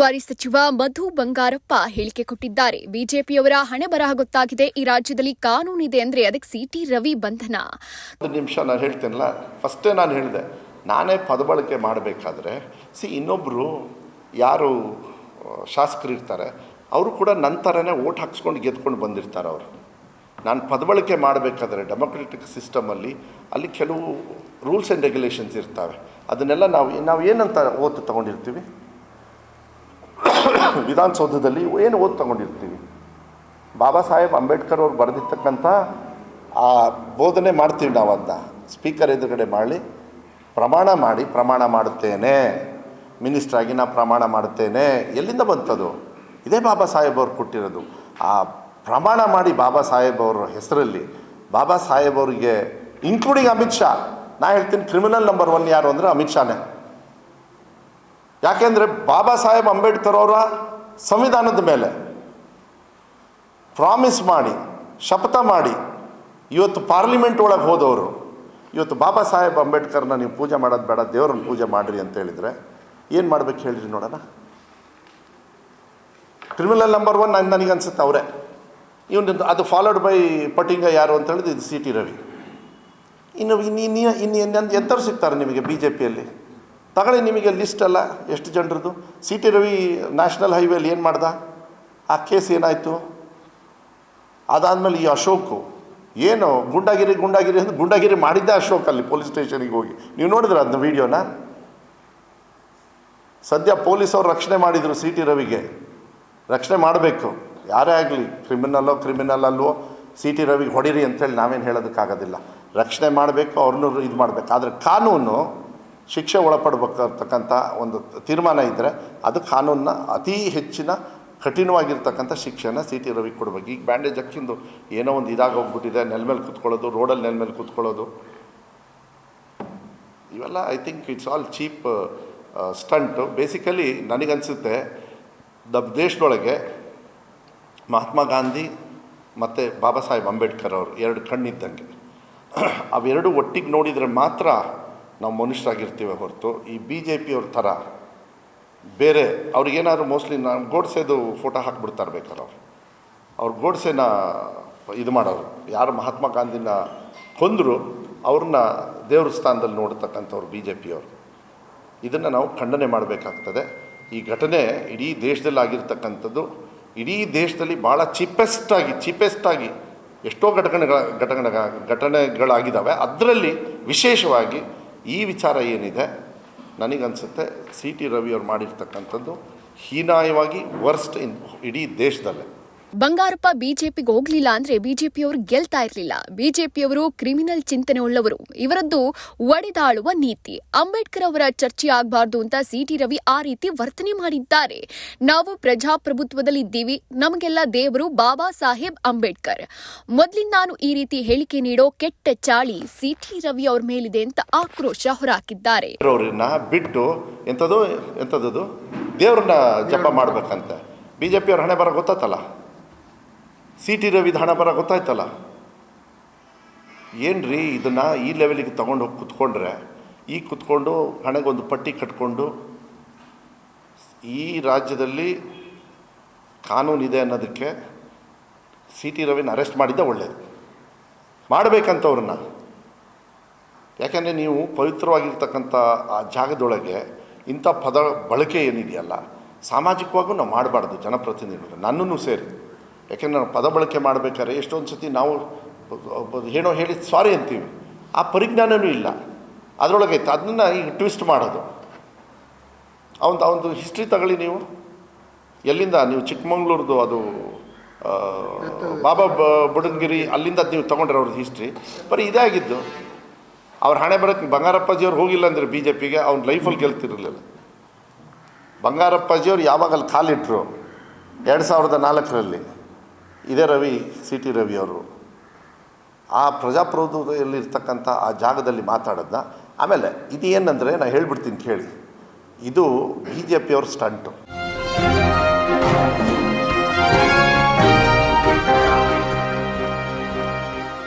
ಉಸ್ತುವಾರಿ ಸಚಿವ ಮಧು ಬಂಗಾರಪ್ಪ ಹೇಳಿಕೆ ಕೊಟ್ಟಿದ್ದಾರೆ. ಬಿಜೆಪಿಯವರ ಹಣೆ ಬರಹ ಗೊತ್ತಾಗಿದೆ. ಈ ರಾಜ್ಯದಲ್ಲಿ ಕಾನೂನಿದೆ ಅಂದ್ರೆ ಅದಕ್ಕೆ ಸಿಟಿ ರವಿ ಬಂಧನ. ಒಂದು ನಿಮಿಷ ನಾನು ಹೇಳ್ತೇನಲ್ಲ, ಫಸ್ಟೇ ನಾನು ಹೇಳಿದೆ, ನಾನೇ ಪದಬಳಕೆ ಮಾಡಬೇಕಾದ್ರೆ, ಸಿ ಇನ್ನೊಬ್ಬರು ಯಾರು ಶಾಸಕರು ಇರ್ತಾರೆ, ಅವರು ಕೂಡ ನನ್ನ ಥರನೇ ಓಟ್ ಹಾಕ್ಸ್ಕೊಂಡು ಗೆದ್ಕೊಂಡು ಬಂದಿರ್ತಾರೆ ಅವರು. ನಾನು ಪದಬಳಕೆ ಮಾಡಬೇಕಾದ್ರೆ ಡೆಮೊಕ್ರೆಟಿಕ್ ಸಿಸ್ಟಮಲ್ಲಿ ಅಲ್ಲಿ ಕೆಲವು ರೂಲ್ಸ್ ಆ್ಯಂಡ್ ರೆಗ್ಯುಲೇಷನ್ಸ್ ಇರ್ತವೆ. ಅದನ್ನೆಲ್ಲ ನಾವು ನಾವು ಏನಂತ ಓತು ತಗೊಂಡಿರ್ತೀವಿ? ವಿಧಾನಸೌಧದಲ್ಲಿ ಏನು ಓದು ತಗೊಂಡಿರ್ತೀವಿ ಬಾಬಾ ಸಾಹೇಬ್ ಅಂಬೇಡ್ಕರ್ ಅವ್ರು ಬರೆದಿರ್ತಕ್ಕಂಥ ಆ ಬೋಧನೆ ಮಾಡ್ತೀವಿ ನಾವು ಅಂತ ಸ್ಪೀಕರ್ ಎದುರುಗಡೆ ಮಾಡಿ ಪ್ರಮಾಣ ಮಾಡಿ, ಪ್ರಮಾಣ ಮಾಡುತ್ತೇನೆ. ಮಿನಿಸ್ಟ್ರಾಗಿ ನಾ ಪ್ರಮಾಣ ಮಾಡುತ್ತೇನೆ. ಎಲ್ಲಿಂದ ಬಂತದು? ಇದೇ ಬಾಬಾ ಸಾಹೇಬ್ ಅವ್ರು ಕೊಟ್ಟಿರೋದು. ಆ ಪ್ರಮಾಣ ಮಾಡಿ ಬಾಬಾ ಸಾಹೇಬ್ ಅವರ ಹೆಸರಲ್ಲಿ. ಬಾಬಾ ಸಾಹೇಬ್ ಅವರಿಗೆ ಇನ್ಕ್ಲೂಡಿಂಗ್ ಅಮಿತ್ ಶಾ. ನಾ ಹೇಳ್ತೀನಿ ಕ್ರಿಮಿನಲ್ ನಂಬರ್ ಒನ್ ಯಾರು ಅಂದರೆ ಅಮಿತ್ ಶಾನೇ. ಯಾಕೆಂದರೆ ಬಾಬಾ ಸಾಹೇಬ್ ಅಂಬೇಡ್ಕರ್ ಅವರ ಸಂವಿಧಾನದ ಮೇಲೆ ಪ್ರಾಮಿಸ್ ಮಾಡಿ, ಶಪಥ ಮಾಡಿ ಇವತ್ತು ಪಾರ್ಲಿಮೆಂಟ್ ಒಳಗೆ ಹೋದವರು, ಇವತ್ತು ಬಾಬಾ ಸಾಹೇಬ್ ಅಂಬೇಡ್ಕರ್ನ ನೀವು ಪೂಜೆ ಮಾಡೋದು ಬೇಡ, ದೇವ್ರನ್ನ ಪೂಜೆ ಮಾಡಿರಿ ಅಂತ ಹೇಳಿದರೆ ಏನು ಮಾಡ್ಬೇಕು ಹೇಳಿರಿ ನೋಡೋಣ. ಕ್ರಿಮಿನಲ್ ನಂಬರ್ ಒನ್ ನಾನು ನನಗೆ ಅನ್ಸುತ್ತೆ ಅವರೇ. ಇವನು ಅದು ಫಾಲೋಡ್ ಬೈ ಪಟಿಂಗ ಯಾರು ಅಂತ ಹೇಳಿದ್ರೆ ಇದು ಸಿ ಟಿ ರವಿ. ಇನ್ನು ಇನ್ನು ಇನ್ನು ಇನ್ನು ಎಂಥವ್ರು ಸಿಗ್ತಾರೆ ನಿಮಗೆ ಬಿ ಜೆ ಪಿಯಲ್ಲಿ ತಗೊಳ್ಳಿ ನಿಮಗೆ ಲಿಸ್ಟ್ ಅಲ್ಲ, ಎಷ್ಟು ಜನರದ್ದು? ಸಿ ಟಿ ರವಿ ನ್ಯಾಷನಲ್ ಹೈವೇಲಿ ಏನು ಮಾಡ್ದ? ಆ ಕೇಸ್ ಏನಾಯಿತು? ಅದಾದಮೇಲೆ ಈ ಅಶೋಕು, ಏನು ಗುಂಡಾಗಿರಿ ಗುಂಡಾಗಿರಿ ಅಂತ ಗುಂಡಾಗಿರಿ ಮಾಡಿದ್ದೆ ಅಶೋಕ್ ಅಲ್ಲಿ ಪೊಲೀಸ್ ಸ್ಟೇಷನಿಗೆ ಹೋಗಿ. ನೀವು ನೋಡಿದ್ರೆ ಅದನ್ನ ವೀಡಿಯೋನ ಸದ್ಯ ಪೊಲೀಸ್ ಅವ್ರು ರಕ್ಷಣೆ ಮಾಡಿದರು ಸಿ ಟಿ ರವಿಗೆ. ರಕ್ಷಣೆ ಮಾಡಬೇಕು. ಯಾರೇ ಆಗಲಿ ಕ್ರಿಮಿನಲ್ಲೋ ಕ್ರಿಮಿನಲ್ ಅಲ್ವೋ ಸಿ ಟಿ ರವಿಗೆ ಹೊಡೀರಿ ಅಂತೇಳಿ ನಾವೇನು ಹೇಳೋದಕ್ಕಾಗೋದಿಲ್ಲ. ರಕ್ಷಣೆ ಮಾಡಬೇಕು, ಅವ್ರನ್ನೂ ಇದು ಮಾಡಬೇಕು. ಆದರೆ ಕಾನೂನು ಶಿಕ್ಷೆ ಒಳಪಡಬೇಕಂತಕ್ಕಂಥ ಒಂದು ತೀರ್ಮಾನ ಇದ್ದರೆ ಅದು ಕಾನೂನನ್ನ ಅತೀ ಹೆಚ್ಚಿನ ಕಠಿಣವಾಗಿರ್ತಕ್ಕಂಥ ಶಿಕ್ಷೆನ ಸಿ ಟಿ ರವಿಗೆ ಕೊಡ್ಬೇಕು. ಈಗ ಬ್ಯಾಂಡೇಜ್ ಹಚ್ಚಿಂದು ಏನೋ ಒಂದು ಇದಾಗಿ ಹೋಗ್ಬಿಟ್ಟಿದೆ, ನೆಲ ಮೇಲೆ ಕೂತ್ಕೊಳ್ಳೋದು, ರೋಡಲ್ಲಿ ನೆಲ ಮೇಲೆ ಕೂತ್ಕೊಳ್ಳೋದು. ಇವೆಲ್ಲ I think it's all cheap stunt. Basically ನನಗನ್ಸುತ್ತೆ ದ ದೇಶದೊಳಗೆ ಮಹಾತ್ಮ ಗಾಂಧಿ ಮತ್ತು ಬಾಬಾ ಸಾಹೇಬ್ ಅಂಬೇಡ್ಕರ್ ಅವರು ಎರಡು ಕಣ್ಣಿದ್ದಂಗೆ. ಅವೆರಡು ಒಟ್ಟಿಗೆ ನೋಡಿದರೆ ಮಾತ್ರ ನಾವು ಮನುಷ್ಯರಾಗಿರ್ತೀವಿ ಹೊರತು, ಈ ಬಿ ಜೆ ಪಿಯವ್ರ ಥರ ಬೇರೆ ಅವ್ರಿಗೇನಾದ್ರು ಮೋಸ್ಟ್ಲಿ ನಾನು ಗೋಡ್ಸೆದು ಫೋಟೋ ಹಾಕ್ಬಿಡ್ತಾರೆ ಬೇಕಾದ್ರೆ ಅವ್ರು. ಅವ್ರು ಗೋಡ್ಸೆನ ಇದು ಮಾಡೋರು. ಯಾರು ಮಹಾತ್ಮ ಗಾಂಧಿನ ಕೊಂದರು ಅವ್ರನ್ನ ದೇವ್ರ ಸ್ಥಾನದಲ್ಲಿ ನೋಡ್ತಕ್ಕಂಥವ್ರು ಬಿ ಜೆ ಪಿಯವರು ಇದನ್ನು ನಾವು ಖಂಡನೆ ಮಾಡಬೇಕಾಗ್ತದೆ. ಈ ಘಟನೆ ಇಡೀ ದೇಶದಲ್ಲಿ ಆಗಿರ್ತಕ್ಕಂಥದ್ದು, ಇಡೀ ದೇಶದಲ್ಲಿ ಭಾಳ ಚೀಪೆಸ್ಟಾಗಿ ಚೀಪೆಸ್ಟಾಗಿ ಎಷ್ಟೋ ಘಟನೆಗಳ ಘಟನೆಗಳ ಘಟನೆಗಳಾಗಿದ್ದಾವೆ. ಅದರಲ್ಲಿ ವಿಶೇಷವಾಗಿ ಈ ವಿಚಾರ ಏನಿದೆ ನನಗನ್ಸುತ್ತೆ ಸಿ ಟಿ ರವಿಯವ್ರು ಮಾಡಿರ್ತಕ್ಕಂಥದ್ದು ಹೀನಾಯವಾಗಿ ವರ್ಸ್ಟ್ ಇನ್ ಇಡೀ ದೇಶದಲ್ಲೇ. ಬಂಗಾರಪ್ಪ ಬಿಜೆಪಿಗೆ ಹೋಗ್ಲಿಲ್ಲ ಅಂದ್ರೆ ಬಿಜೆಪಿಯವರು ಗೆಲ್ತಾ ಇರಲಿಲ್ಲ. ಬಿಜೆಪಿಯವರು ಕ್ರಿಮಿನಲ್ ಚಿಂತನೆ ಉಳ್ಳವರು ಇವರದ್ದು ಒಡೆದಾಳುವ ನೀತಿ. ಅಂಬೇಡ್ಕರ್ ಅವರ ಚರ್ಚೆ ಆಗಬಾರದು ಅಂತ ಸಿಟಿ ರವಿ ಆ ರೀತಿ ವರ್ತನೆ ಮಾಡಿದ್ದಾರೆ. ನಾವು ಪ್ರಜಾಪ್ರಭುತ್ವದಲ್ಲಿ ಇದ್ದೀವಿ ನಮಗೆಲ್ಲ ದೇವರು ಬಾಬಾ ಸಾಹೇಬ್ ಅಂಬೇಡ್ಕರ್. ಮೊದಲಿಂದಾನು ಈ ರೀತಿ ಹೇಳಿಕೆ ನೀಡೋ ಕೆಟ್ಟ ಚಾಳಿ ಸಿಟಿ ರವಿ ಅವರ ಮೇಲಿದೆ ಅಂತ ಆಕ್ರೋಶ ಹೊರಹಾಕಿದ್ದಾರೆ. ಅವ್ರನ್ನ ಬಿಟ್ಟು ದೇವ್ರನ್ನ ಜಪ ಮಾಡ್ಬೇಕಂತ. ಹಣೆ ಬರ ಗೊತ್ತಾಯ್ತಲ್ಲ ಸಿ ಟಿ ರವಿದ ಹಣ ಬರ ಗೊತ್ತಾಯ್ತಲ್ಲ? ಏನು ರೀ ಇದನ್ನು ಈ ಲೆವೆಲಿಗೆ ತೊಗೊಂಡು ಹೋಗಿ ಕುತ್ಕೊಂಡ್ರೆ? ಈ ಕುತ್ಕೊಂಡು ಹಣಗೊಂದು ಪಟ್ಟಿ ಕಟ್ಕೊಂಡು ಈ ರಾಜ್ಯದಲ್ಲಿ ಕಾನೂನಿದೆ ಅನ್ನೋದಕ್ಕೆ ಸಿ ಟಿ ರವಿನ ಅರೆಸ್ಟ್ ಮಾಡಿದ್ದೆ ಒಳ್ಳೆಯದು ಮಾಡಬೇಕಂತವ್ರನ್ನ. ಯಾಕೆಂದರೆ ನೀವು ಪವಿತ್ರವಾಗಿರ್ತಕ್ಕಂಥ ಆ ಜಾಗದೊಳಗೆ ಇಂಥ ಪದ ಬಳಕೆ ಏನಿದೆಯಲ್ಲ, ಸಾಮಾಜಿಕವಾಗೂ ನಾವು ಮಾಡಬಾರ್ದು ಜನಪ್ರತಿನಿಧಿಗಳು, ನನ್ನನ್ನು ಸೇರಿ. ಯಾಕೆಂದ್ರೆ ನಾವು ಪದ ಬಳಕೆ ಮಾಡಬೇಕಾದ್ರೆ ಎಷ್ಟೊಂದು ಸತಿ ನಾವು ಏನೋ ಹೇಳಿ, ಸಾರಿ ಅಂತೀವಿ. ಆ ಪರಿಜ್ಞಾನವೂ ಇಲ್ಲ. ಅದರೊಳಗೆ ಇತ್ತು ಅದನ್ನು ಈಗ ಟ್ವಿಸ್ಟ್ ಮಾಡೋದು. ಅವನು ಅವನದು ಹಿಸ್ಟ್ರಿ ತಗೊಳ್ಳಿ ನೀವು. ಎಲ್ಲಿಂದ? ನೀವು ಚಿಕ್ಕಮಂಗ್ಳೂರ್ದು ಅದು ಬಾಬಾ ಬುಡನ್ಗಿರಿ, ಅಲ್ಲಿಂದ ನೀವು ತೊಗೊಂಡ್ರೆ ಅವ್ರದ್ದು ಹಿಸ್ಟ್ರಿ ಬರೀ ಇದೇ ಆಗಿದ್ದು. ಅವ್ರ ಹಣೆ ಬರೋಕ್ಕೆ ಬಂಗಾರಪ್ಪಾಜಿಯವ್ರು ಹೋಗಿಲ್ಲ ಅಂದರೆ ಬಿ ಜೆ ಪಿಗೆ ಅವ್ನ ಲೈಫಲ್ಲಿ ಗೆಲ್ತಿರಲಿಲ್ಲ. ಬಂಗಾರಪ್ಪಾಜಿಯವ್ರು ಯಾವಾಗ ಅಲ್ಲಿ ಕಾಲಿಟ್ಟರು ಎರಡು ಸಾವಿರದ ನಾಲ್ಕರಲ್ಲಿ. ಇದೇ ರವಿ ಸಿ ಟಿ ರವಿ ಅವರು. ಆ ಪ್ರಜಾಪ್ರಭುತ್ವದಲ್ಲಿರ್ತಕ್ಕಂಥ ಆ ಜಾಗದಲ್ಲಿ ಮಾತಾಡೋದನ್ನ ಆಮೇಲೆ ಇದು ಏನಂದರೆ ನಾನು ಹೇಳ್ಬಿಡ್ತೀನಿ ಕೇಳಿ. ಇದು ಬಿ ಜೆ ಪಿಯವ್ರ ಸ್ಟಂಟು.